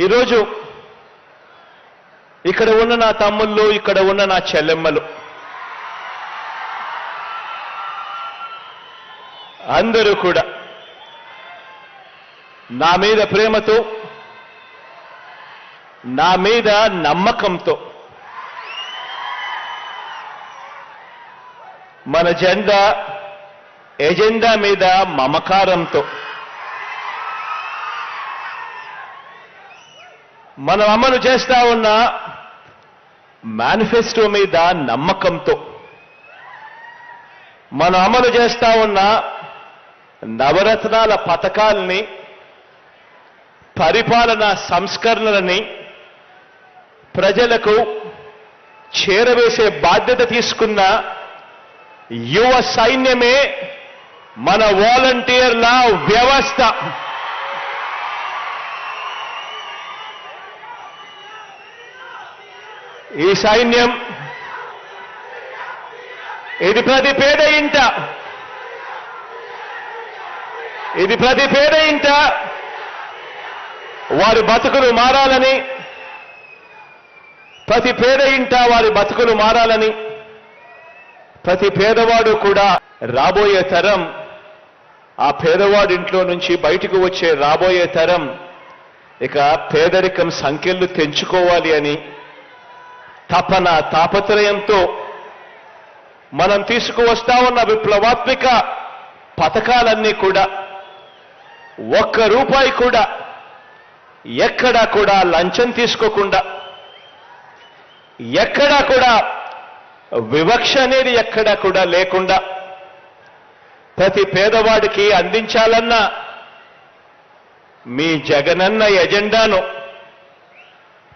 ఈరోజు ఇక్కడ ఉన్న నా తమ్ముళ్ళు ఇక్కడ ఉన్న నా చెల్లెమ్మలు. అందరూ కూడా నా మీద ప్రేమతో నా మీద నమ్మకంతో మన జెండా ఎజెండా మీద మమకారంతో మనం అమలు చేస్తా ఉన్న మేనిఫెస్టో మీద నమ్మకంతో మనం అమలు చేస్తా ఉన్న నవరత్నాల పథకాల్ని పరిపాలన సంస్కరణలని ప్రజలకు చేరవేసే బాధ్యత తీసుకున్న యువ సైన్యమే మన వాలంటీర్ల వ్యవస్థ. ఈ సైన్యం ఇది ప్రతి పేద ఇంట. ఇది ప్రతి పేద ఇంట. వారి బతుకులు మారాలని ప్రతి పేద ఇంట వారి బతుకులు మారాలని ప్రతి పేదవాడు కూడా రాబోయే తరం ఆ పేదవాడి ఇంట్లో నుంచి బయటకు వచ్చే రాబోయే తరం ఇక పేదరికం సంఖ్యలు తెంచుకోవాలి అని తపన తాపత్రయంతో మనం తీసుకువస్తా ఉన్న విప్లవాత్మిక పథకాలన్నీ కూడా ఒక్క రూపాయి కూడా ఎక్కడా కూడా లంచం తీసుకోకుండా ఎక్కడా కూడా వివక్ష అనేది ఎక్కడా కూడా లేకుండా ప్రతి పేదవాడికి అందించాలన్న మీ జగనన్న ఎజెండాను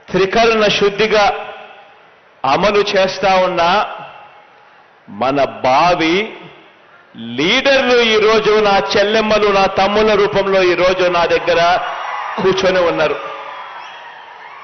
త్రికరణ శుద్ధిగా అమలు చేస్తా ఉన్న మన బావి లీడర్లు ఈరోజు నా చెల్లెమ్మలు నా తమ్ముల రూపంలో ఈరోజు నా దగ్గర కూర్చొని ఉన్నారు.